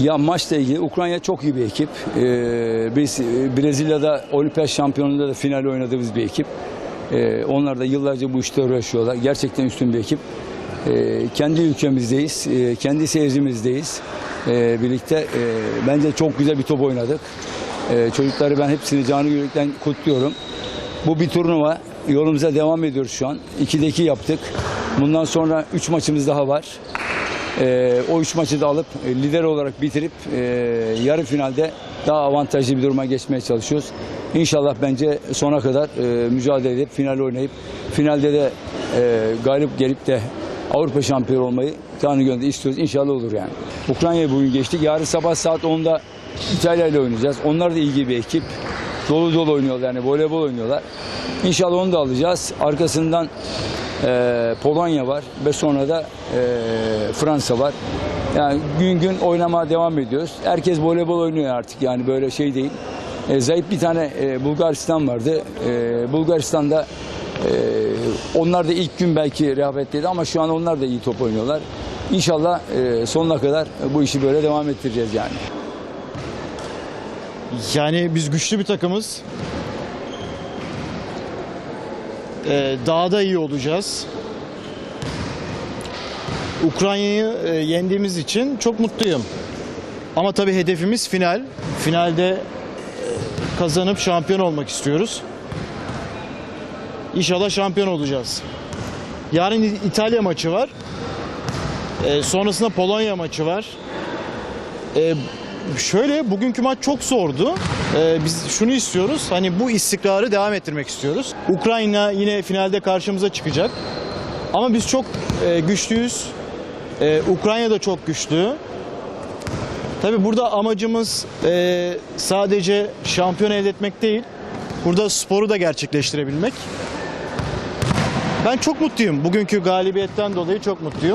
Ya maçla ilgili Ukrayna çok iyi bir ekip. Ee, biz e, Brezilya'da olimpiyat şampiyonluğunda da final oynadığımız bir ekip. Ee, onlar da yıllarca bu işte uğraşıyorlar. Gerçekten üstün bir ekip. Ee, kendi ülkemizdeyiz, e, kendi seyircimizdeyiz. Ee, birlikte e, bence çok güzel bir top oynadık. Ee, çocukları ben hepsini canı yürekten kutluyorum. Bu bir turnuva. Yolumuza devam ediyoruz şu an. 2'de 2 yaptık. Bundan sonra 3 maçımız daha var. Ee, o üç maçı da alıp e, lider olarak bitirip e, yarı finalde daha avantajlı bir duruma geçmeye çalışıyoruz. İnşallah bence sona kadar e, mücadele edip final oynayıp finalde de e, galip gelip de Avrupa şampiyonu olmayı canı gönülde istiyoruz. İnşallah olur yani. Ukrayna'ya bugün geçtik. Yarın sabah saat 10'da İtalya ile oynayacağız. Onlar da iyi bir ekip. Dolu dolu oynuyorlar yani voleybol oynuyorlar. İnşallah onu da alacağız. Arkasından e, Polonya var ve sonra da e, Fransa var. Yani gün gün oynamaya devam ediyoruz. Herkes voleybol oynuyor artık yani böyle şey değil. E, zayıf bir tane e, Bulgaristan vardı. E, Bulgaristan'da e, onlar da ilk gün belki rehavetliydi ama şu an onlar da iyi top oynuyorlar. İnşallah e, sonuna kadar bu işi böyle devam ettireceğiz yani. Yani biz güçlü bir takımız. Ee, daha da iyi olacağız. Ukrayna'yı e, yendiğimiz için çok mutluyum. Ama tabii hedefimiz final. Finalde e, kazanıp şampiyon olmak istiyoruz. İnşallah şampiyon olacağız. Yarın İtalya maçı var. Ee, sonrasında Polonya maçı var. Ee, şöyle bugünkü maç çok zordu. Ee, biz şunu istiyoruz. Hani bu istikrarı devam ettirmek istiyoruz. Ukrayna yine finalde karşımıza çıkacak. Ama biz çok e, güçlüyüz. Ee, Ukrayna da çok güçlü. Tabii burada amacımız e, sadece şampiyon elde etmek değil. Burada sporu da gerçekleştirebilmek. Ben çok mutluyum. Bugünkü galibiyetten dolayı çok mutluyum.